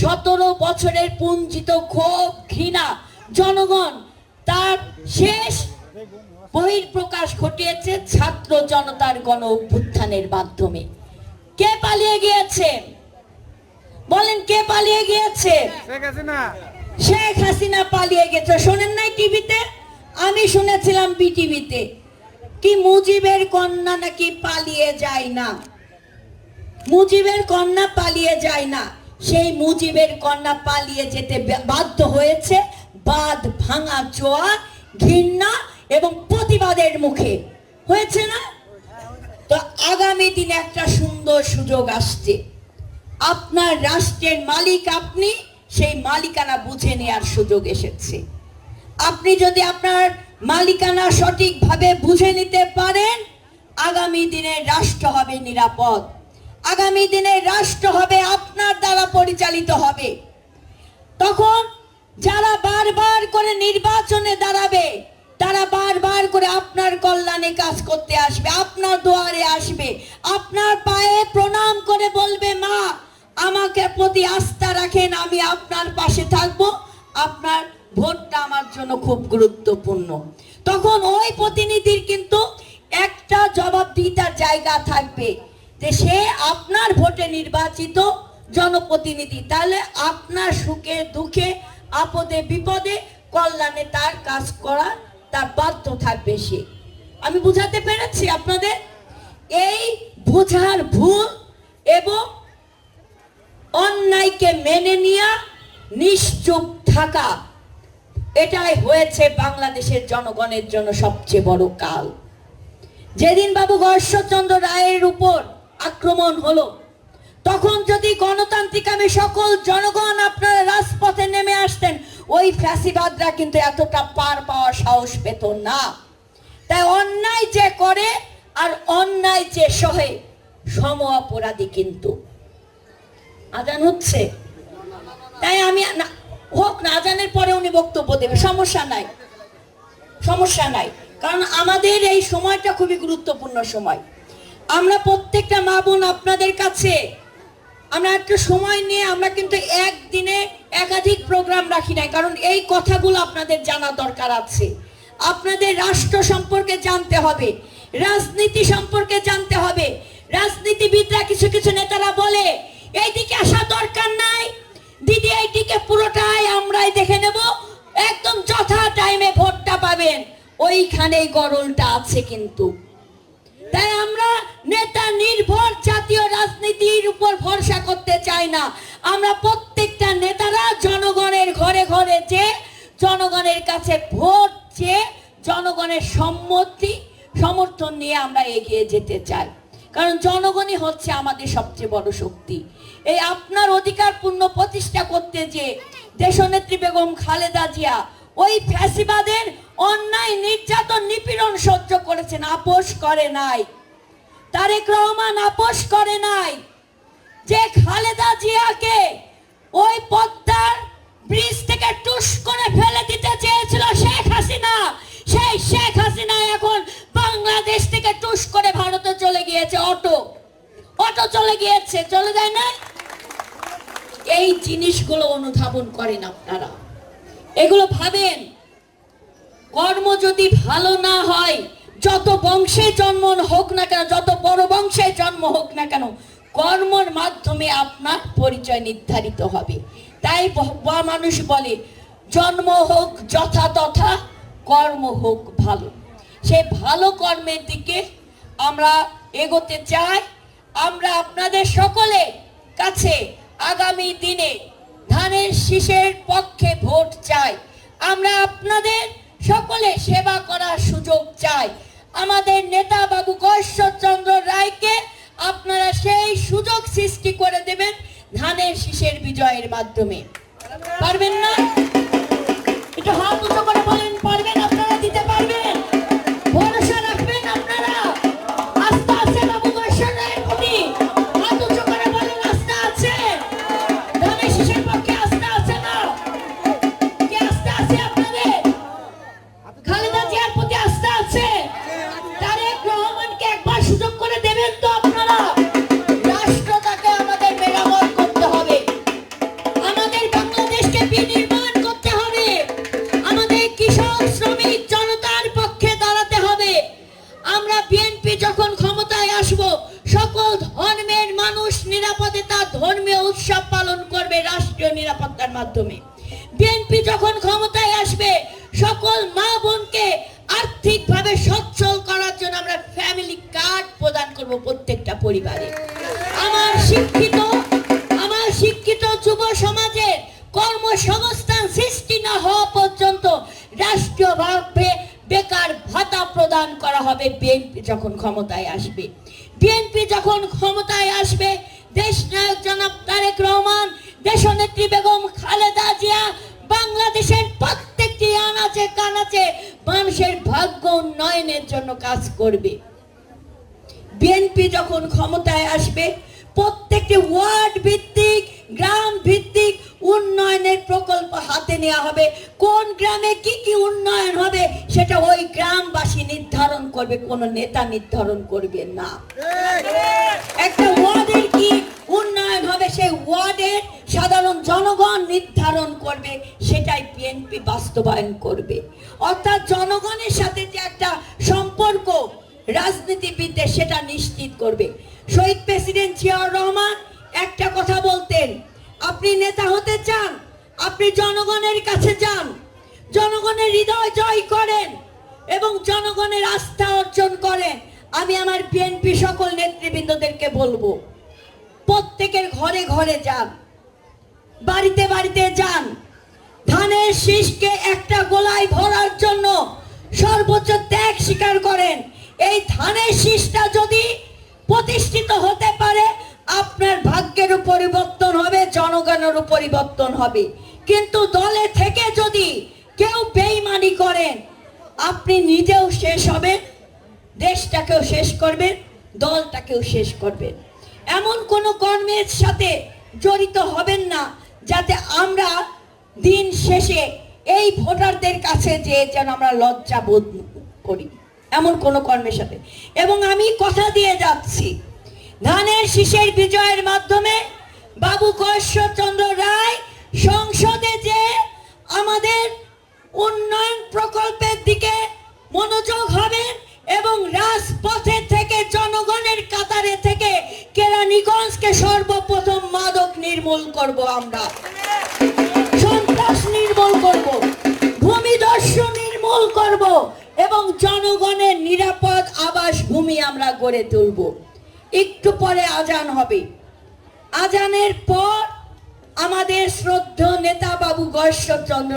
সতেরো বছরের পুঞ্জিত ক্ষোভ ঘৃণা জনগণ তার শেষ বহির্প্রকাশ ঘটিয়েছে ছাত্র জনতার গণ অভ্যুত্থানের মাধ্যমে। কে পালিয়ে গিয়েছে? বলেন কে পালিয়ে গিয়েছে? শেখ হাসিনা। শেখ হাসিনা পালিয়ে গেছে শোনেন নাই টিভিতে? আমি শুনেছিলাম বিটিভিতে। কি মুজিবের কন্যা নাকি পালিয়ে যায় না? মুজিবের কন্যা পালিয়ে যায় না। সেই মুজিবের কন্যা পালিয়ে যেতে বাধ্য হয়েছে বাদ ভাঙা চোয়া ঘৃণা এবং প্রতিবাদের মুখে। হয়েছে না? তো আগামী দিনে একটা সুন্দর সুযোগ আসছে। আপনার রাষ্ট্রের মালিক আপনি, সেই মালিকানা বুঝে নেওয়ার সুযোগ এসেছে। আপনি যদি আপনার মালিকানা সঠিকভাবে বুঝে নিতে পারেন, আগামী দিনে রাষ্ট্র হবে নিরাপদ। আগামী দিনে রাষ্ট্র হবে আপনার দ্বারা পরিচালিত হবে। তখন যারা বারবার করে নির্বাচনে দাঁড়াবে, তারা বারবার করে আপনার কল্যাণে কাজ করতে আসবে, আপনার দুয়ারে আসবে। আপনার পায়ে প্রণাম করে বলবে, মা, আমাকে প্রতি আস্থা রাখেন, আমি আপনার পাশে থাকব, আপনার আমার জন্য খুব গুরুত্বপূর্ণ। তখন ওই প্রতিনিধির কিন্তু একটা জবাবদিহিতার জায়গা থাকবে যে সে আপনার ভোটে নির্বাচিত জনপ্রতিনিধি। তাহলে আপনার সুখে, দুঃখে, আপদে, বিপদে, কল্যাণে তার কাজ করা তার বাধ্য থাকবে সে। আমি বুঝাতে পেরেছি আপনাদের? এই বোঝার ভুল এবং অন্যায়কে মেনে নিয়ে নিশ্চুপ থাকা এটাই হয়েছে বাংলাদেশের জনগণের জন্য সবচেয়ে বড় কাল। যেদিন বাবু গর্ষচন্দ্র রায়ের উপর আক্রমণ হলো, তখন যদি গণতান্ত্রিক আমি সকল জনগণ আপনারা রাজপথে নেমে আসতেন, ওই ফ্যাসিবাদরা কিন্তু এতটা পার পাওয়ার সাহস পেত না। তাই অন্যায় যে করে আর অন্যায় যে সহে, সম অপরাধী কিন্তু। আদান হচ্ছে। তাই আমি হোক না আজানের পরে উনি বক্তব্য দেবে, সমস্যা নাই। সমস্যা নাই। কারণ আমাদের এই সময়টা খুবই গুরুত্বপূর্ণ সময়। আমরা প্রত্যেকটা মা বোন আপনাদের কাছে আমরা একটু সময় নিয়ে আমরা কিন্তু একদিনে একাধিক প্রোগ্রাম রাখি নাই, কারণ এই কথাগুলো আপনাদের জানা দরকার আছে। আপনাদের রাষ্ট্র সম্পর্কে জানতে হবে, রাজনীতি সম্পর্কে জানতে হবে। রাজনীতিবিদরা কিছু কিছু নেতারা বলে পাবেন ওইখানেই গরলটা আছে কিন্তু। তাই আমরা নেতা নির্ভর জাতীয় রাজনীতির উপর ভরসা করতে চাই না। আমরা প্রত্যেকটা নেতারা জনগণের ঘরে ঘরে যে জনগণের কাছে ভোট চেয়ে জনগণের সম্মতি, সমর্থন নিয়ে আমরা এগিয়ে যেতে চাই। কারণ জনগণই হচ্ছে আমাদের সবচেয়ে বড় শক্তি। এই আপনার অধিকার পূর্ণ প্রতিষ্ঠা করতে যে দেশনেত্রী বেগম খালেদা জিয়া, ওই ফ্যাসিবাদের অন্যায়, নির্যাতন, নিপীড়ন সহ্য করেছেন, আপোষ করে নাই। তারেক রহমান আপোষ করে নাই যে খালেদা জিয়াকে ওই পদ্মার ব্রিজ থেকে টুস করে ফেলে দিতে চেয়েছিল শেখ হাসিনা। সেই শেখ হাসিনা এখন বাংলাদেশ থেকে টুস করে ভারতে চলে গিয়েছে, অটো। অটো চলে গিয়েছে, চলে যায় না? এই জিনিসগুলো অনুধাবন করেন আপনারা। এগুলো ভাবেন। কর্ম যদি ভালো না হয়, যত বংশে জন্ম হোক না কেন, যত বড় বংশে জন্ম হোক না কেন, কর্মর মাধ্যমে আপনার পরিচয় নির্ধারিত হবে। তাই মানুষ বলে, জন্ম হোক যথা তথা, কর্ম হোক ভালো। সে ভালো কর্মের দিকে আমরা এগোতে চাই। আমরা আপনাদের সকলে কাছে আগামী দিনে ধানের শীষের পক্ষে ভোট চাই। আমরা আপনাদের সকলে সেবা করার সুযোগ চাই। আমাদের নেতা বাবু কৈশ্বরচন্দ্র রায়কে আপনারা সেই সুযোগ সৃষ্টি করে দেবেন ধানের শীষের বিজয়ের মাধ্যমে। পারবেন না? একটু হাত উঁচু করে বলেন, পারবেন? নিরাপত্তার মাধ্যমে। বিএনপি যখন ক্ষমতায় আসবে, সকল মা বোনকে আর্থিকভাবে সচ্ছল করার জন্য আমরা ফ্যামিলি কার্ড প্রদান করব প্রত্যেকটা পরিবারে। কর্মসংস্থান সৃষ্টি না হওয়া পর্যন্ত রাষ্ট্রীয়ভাবে বেকার ভাতা প্রদান করা হবে বিএনপি যখন ক্ষমতায় আসবে। বিএনপি যখন ক্ষমতায় আসবে, দেশ নায়ক জনাব তারেক রহমান, দেশনেত্রী বেগম খালেদা জিয়া, বাংলাদেশের প্রত্যেকটি আনাচে কানাচে মানুষের ভাগ্য উন্নয়নের জন্য কাজ করবে। বিএনপি যখন ক্ষমতায় আসবে, প্রত্যেকটি ওয়ার্ড ভিত্তিক, গ্রাম ভিত্তিক উন্নয়নের প্রকল্প হাতে নেওয়া হবে। কোন গ্রামে কি কি উন্নয়ন হবে, সেটা ওই গ্রামবাসী নির্ধারণ করবে, কোন নেতা নির্ধারণ করবে না। একটা ওয়ার্ডের কি উন্নয়ন হবে, সেই ওয়ার্ডের সাধারণ জনগণ নির্ধারণ করবে, সেটাই বিএনপি বাস্তবায়ন করবে। অর্থাৎ জনগণের সাথে যে একটা সম্পর্ক রাজনীতিবিদদের, সেটা নিশ্চিত করবে। শহীদ প্রেসিডেন্ট জিয়াউর রহমান একটা কথা বলতেন আপনি নেতা হতে চান, আপনি জনগণের কাছে যান। জনগণের হৃদয় জয় করেন এবং জনগণের আস্থা অর্জন করেন। আমি আমার বিএনপি সকল নেতৃবৃন্দদেরকে বলব, প্রত্যেকের ঘরে ঘরে যান, বাড়িতে বাড়িতে যান। ধানের শীষকে একটা গোলায় ভরার জন্য সর্বোচ্চ ত্যাগ স্বীকার করেন। এই ধানের শীষটা যদি প্রতিষ্ঠিত হতে পারে আপনার ভাগ্যেরও পরিবর্তন হবে জনগণেরও পরিবর্তন হবে। কিন্তু দলে থেকে যদি কেউ বেইমানি করেন, আপনি নিজেও শেষ হবেন, দেশটাকেও শেষ করবেন, দলটাকেও শেষ করবেন। এমন কোনো কর্মের সাথে জড়িত হবেন না, যাতে আমরা দিন শেষে এই ভোটারদের কাছে যে যেন আমরা লজ্জা বোধ করি। এমন কোনো কর্মের সাথে। এবং আমি কথা দিয়ে যাচ্ছি। ধানের শীষের বিজয়ের মাধ্যমে বাবু কৈশ্বরচন্দ্র রায় সংসদে যে আমাদের উন্নয়ন প্রকল্পের দিকে মনোযোগ হবেন এবং রাজপথে থেকে জনগণের কাতারে থেকে কেরানীগঞ্জকে সর্বপ্রথম মাদক নির্মূল করব আমরা। সন্ত্রাস নির্মূল করব ভূমিদস্যু নির্মূল করব এবং জনগণের নিরাপদ আবাস ভূমি আমরা গড়ে তুলব। একটু পরে আজান হবে। আজানের পর আমাদের শ্রদ্ধ নেতা বাবু গশ্বরচন্দ্র